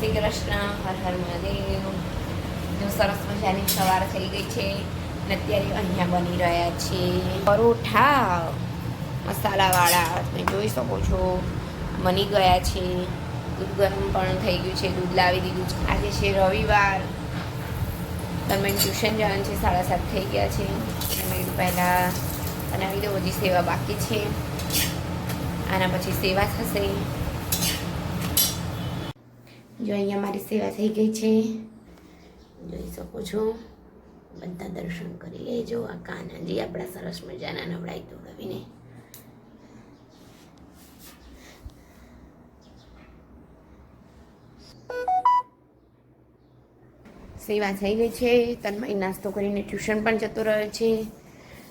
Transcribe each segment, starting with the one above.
શ્રી કૃષ્ણ હર હર મહાદેવ. જો સરસ મજાની સવાર થઈ ગઈ છે અને અત્યારે અહીંયા બની રહ્યા છે પરોઠા મસાલાવાળા. તમે જોઈ શકો છો, બની ગયા છે. દૂધ ગરમ પણ થઈ ગયું છે, દૂધ લાવી દીધું છે. આજે છે રવિવાર. તમે ટ્યુશન જવાનું છે, સાડા સાત થઈ ગયા છે. મેં પહેલાં બનાવી દો હજી સેવા બાકી છે. આના પછી સેવા થશે. જો અહીંયા મારી સેવા થઈ ગઈ છે. જોઈ શકો છો. બધા દર્શન કરી લેજો. આ કાનાજી આપણા સરસ મજાના નવડાઈ દોડાવીને સેવા થઈ ગઈ છે. તન્મય નાસ્તો કરીને ટ્યુશન પણ જતો રહ્યો છે.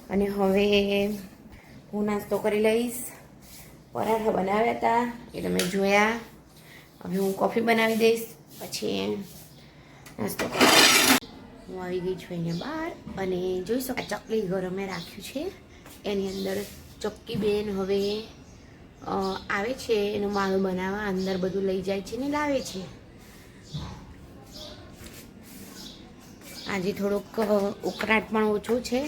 અને હવે હું નાસ્તો કરી લઈશ. પરાઠા બનાવ્યા હતા. એ તમે જોયા. હવે હું કોફી બનાવી દઈશ. પછી નાસ્તો હું આવી ગઈ છું અહીંયા બહાર અને જોઈ શકો ચકલી ઘર અમે રાખ્યું છે. એની અંદર ચક્કી બેન હવે આવે છે, એનો માળો બનાવવા, અંદર બધું લઈ જાય છે ને લાવે છે. આજે થોડોક ઉકળાટ પણ ઓછો છે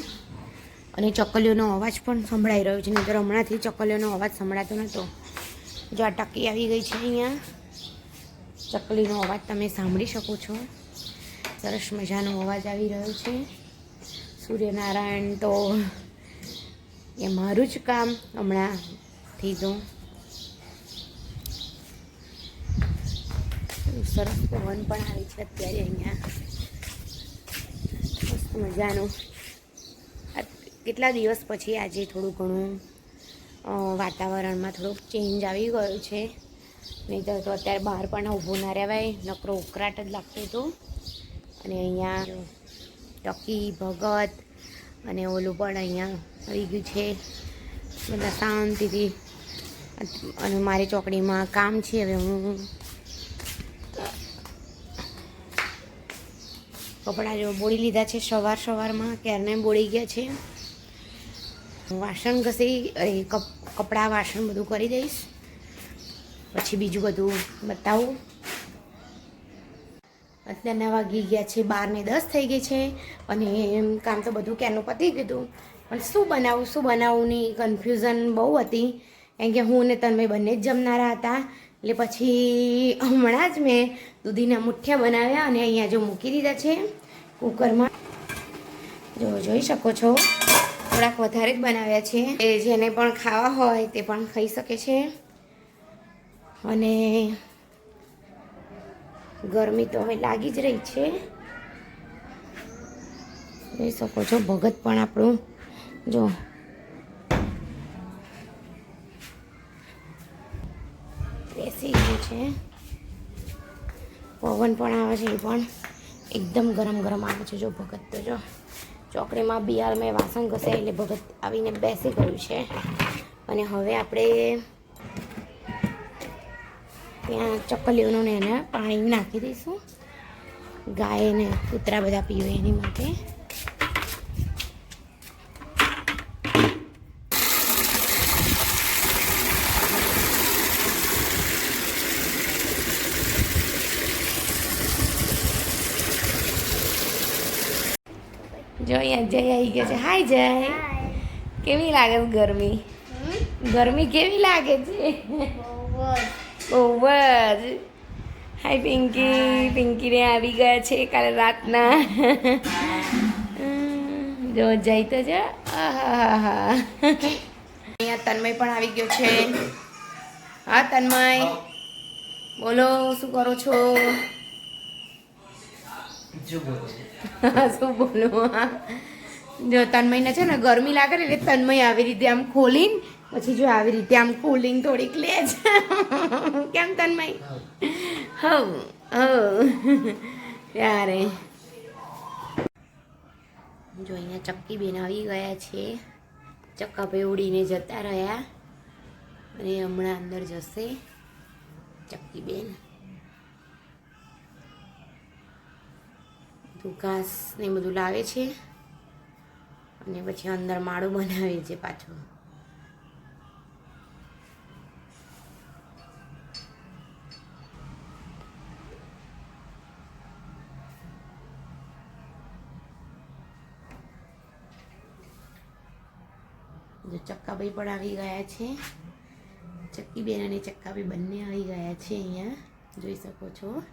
અને ચકલીઓનો અવાજ પણ સંભળાઈ રહ્યો છે નહીં તો હમણાંથી ચકલીઓનો અવાજ સંભળાતો નહોતો. જો આ ટકી આવી ગઈ છે અહીંયા. ચકલીનો અવાજ તમે સાંભળી શકો છો. સરસ મજાનો અવાજ આવી રહ્યો છે. સૂર્યનારાયણ તો એ મારું જ કામ હમણાંથી તો સરસ પવન પણ આવે છે અત્યારે અહીંયા. મસ્ત મજાનું. કેટલા દિવસ પછી આજે થોડું ઘણું વાતાવરણમાં થોડોક ચેન્જ આવી ગયો છે. નહીં તો અત્યારે બહાર પણ ઊભું ના રહેવાય. નકરો ઉકરાટ જ લાગતો હતો. અને અહીંયા ટકી, ભગત અને ઓલું પણ અહીંયા આવી ગયું છે. બધા શાંતિથી. અને મારી ચોકડીમાં કામ છે હવે હું કપડાં જો બોળી લીધા છે સવાર સવારમાં. ક્યારને બોળી ગયા છે. વાસણ ઘસી કપ, કપડાં વાસણ બધું કરી દઈશ. પછી બીજું બધું બતાવું. અત્યારના વાગી ગયા છે, બાર ને દસ થઈ ગઈ છે અને કામ તો બધું ક્યાંનું પતી ગયું પણ શું બનાવું, શું બનાવુંની કન્ફ્યુઝન બહુ હતી. કારણ કે હું ને તમે બંને જ જમનારા હતા. એટલે પછી હમણાં જ મેં દૂધીના મુઠ્ઠિયા બનાવ્યા અને અહીંયા જો મૂકી દીધા છે કુકરમાં. જો જોઈ શકો છો, થોડાક વધારે જ બનાવ્યા છે. એ જેને પણ ખાવા હોય તે પણ ખાઈ શકે છે. અને ગરમી તો હવે લાગી જ રહી છે. જોઈ શકો છો, ભગત પણ આપણું, જો. બેસી ગયું છે. પવન પણ આવે છે એ પણ. એકદમ ગરમ ગરમ આવે છે જો ભગત તો, જો. ચોકડીમાં બિયાર મેં વાસણ ઘસે એટલે ભગત આવીને બેસી ગયું છે. અને હવે આપણે ત્યાં ચકલીઓનું ને એને પાણી નાખી દઈશું. ગાય ને કૂતરા બધા પીવે એની માટે. જો અહીંયા જય આવી ગયો છે. હાય જય. કેવી લાગે છે ગરમી? ગરમી કેવી લાગે છે? બહુ જ હાય પિંકી પિંકીને આવી ગયા છે કાલે રાતના. જો જઈ તો જો. આહાહાહા. અહીંયા તન્મય પણ આવી ગયો છે. હા તન્મય. બોલો શું કરો છો? શું બોલું જો તન્મયને છે ને ગરમી લાગે ને એટલે તન્મય આવી રીતે આમ ખોલીને પછી જો આવી રીતે આમ કુલિંગ થોડીક લે છે. કેમ તન્મય? હવ હવ ત્યારે. જો અહીંયા ચક્કી બેન આવી ગયા છે. ચક્કા ભાઈ ઉડીને જતા રહ્યા. અને હમણાં અંદર જશે ચક્કી બેન. બધું ઘાસ ને બધું લાવે છે. અને પછી અંદર માળો બનાવે છે પાછો. ચક્કાભાઈ પણ આવી ગયા છે. ચક્કી બેન અને ચક્કાભાઈ બંને આવી ગયા છે અહીંયા. જોઈ શકો છો.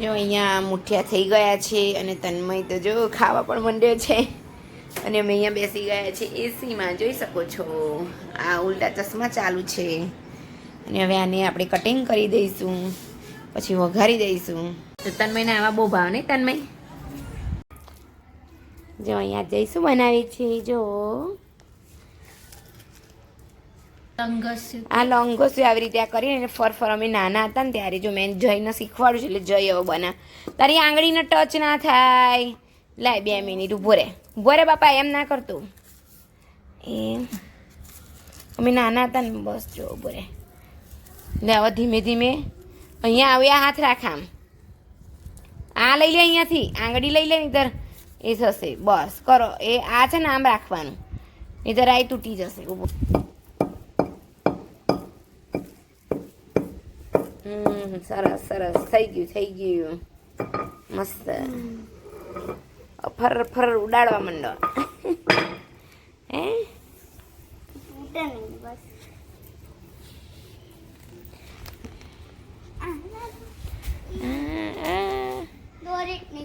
જો અહીંયા મુઠિયા થઈ ગયા છે અને તન્મય તો જો ખાવા પણ માંડ્યો છે. અને અમે અહીંયા બેસી ગયા છે એસીમાં જોઈ શકો છો. આ ઉલટા ચશ્મા ચાલુ છે. અને હવે આને આપણે કટિંગ કરી દઈશું. પછી વઘારી દઈશું. તો તન્મયને આવા બહુ ભાવ નહીં તન્મય? જો અહીંયા જઈશું બનાવી છે, જો. આ લોંગોસ આવી રીતે આ કરીને ફર ફર અમે નાના હતા ને ત્યારે જો મેં જઈને શીખવાડું છું એટલે જય હવે બના. તારી આંગળીનો ટચ ના થાય. લાય બે મિનિટ ઊભો રે ઊભો રે બાપા, એમ ના કરતું. એમ. અમે નાના હતા ને બસ જો ઊભો રે લે હવે ધીમે ધીમે અહીંયા આવ્યા હાથ રાખ આમ. આ લઈ લે અહીંયાથી. આંગળી લઈ લે નહીતર એ થશે. બસ કરો. એ આ છે ને આમ રાખવાનું. નહીતર આ તૂટી જશે. ઊભો હમ સરસ સરસ. થઈ ગયું થઈ ગયું. મસ્ત. ફર ફર ઉડાડવા માંડો. હે.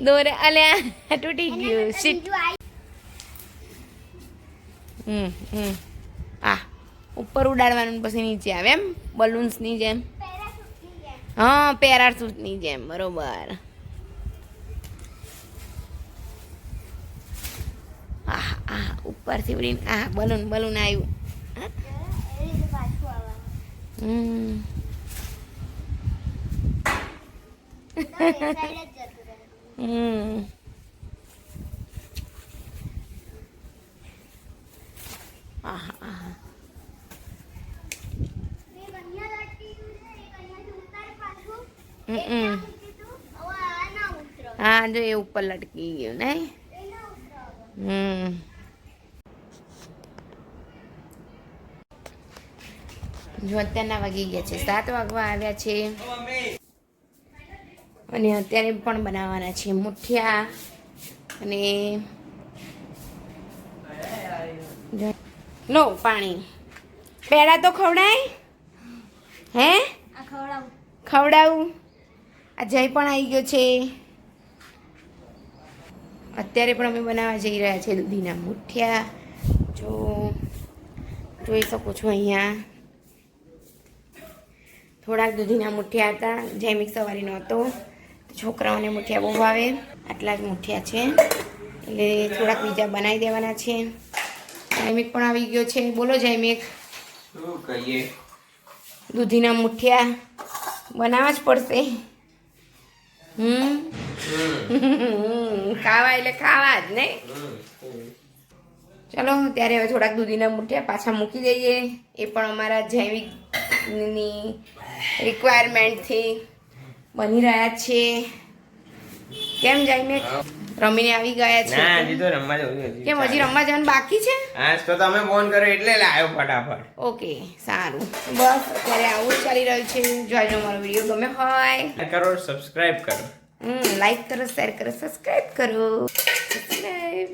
દોરે અલ્યા તૂટી ગયું. સીટ હમ હમ. આ ઉપર ઉડાડવાનું પછી નીચે આવે એમ? બલૂન્સની જેમ. હા પેરાશૂટની જેમ, બરોબર. આહ આહ, ઉપરથી ઉડીને, આહ બલૂન બલૂન આવ્યું. હમ. આહ આહ હમ હા જો એ ઉપર લટકી ગયું ને હમ. જો અત્યારના વાગી ગયા છે. સાત વાગવા આવ્યા છે. અને અત્યારે પણ બનાવવાના છે મુઠિયા અને લો પાણી. પેડા તો ખવડાય? હે? ખવડાવું? જય પણ આવી ગયો છે. અત્યારે પણ અમે બનાવવા જઈ રહ્યા છીએ દૂધીના મુઠિયા. જો જોઈ શકો છો અહીંયા. થોડાક દૂધીના મુઠિયા હતા જૈમિક સવારીનો હતો. છોકરાઓને મુઠિયા બહુ ભાવે. આટલા જ મુઠિયા છે. એટલે થોડાક બીજા બનાવી દેવાના છે. જૈમિક પણ આવી ગયો છે. બોલો જૈમિક કહીએ? દૂધીના મુઠિયા. બનાવવા જ પડશે. ખાવા એટલે ખાવા જ ને? ચલો ત્યારે હવે થોડાક દૂધીના મૂઠિયા પાછા મૂકી દઈએ. એ પણ અમારા જૈવિકની રિક્વાયરમેન્ટથી બની રહ્યા છે. કેમ જૈમિક રમીને આવી ગયા ના છે હજી તો રમવા જવું હજી કેમ હજી રમવા જવાનું બાકી છે? હા તો તમે ફોન કર્યો એટલે લાવ્યો ફટાફટ. ઓકે સારું. બસ અત્યારે આવું જ ચાલી રહ્યું છે. જો આજનો મારો વીડિયો ગમે હોય. કરો સબસ્ક્રાઇબ કરો. હમ લાઈક કરો શેર કરો સબસ્ક્રાઈબ કરો. સબસ્ક્રાઈબ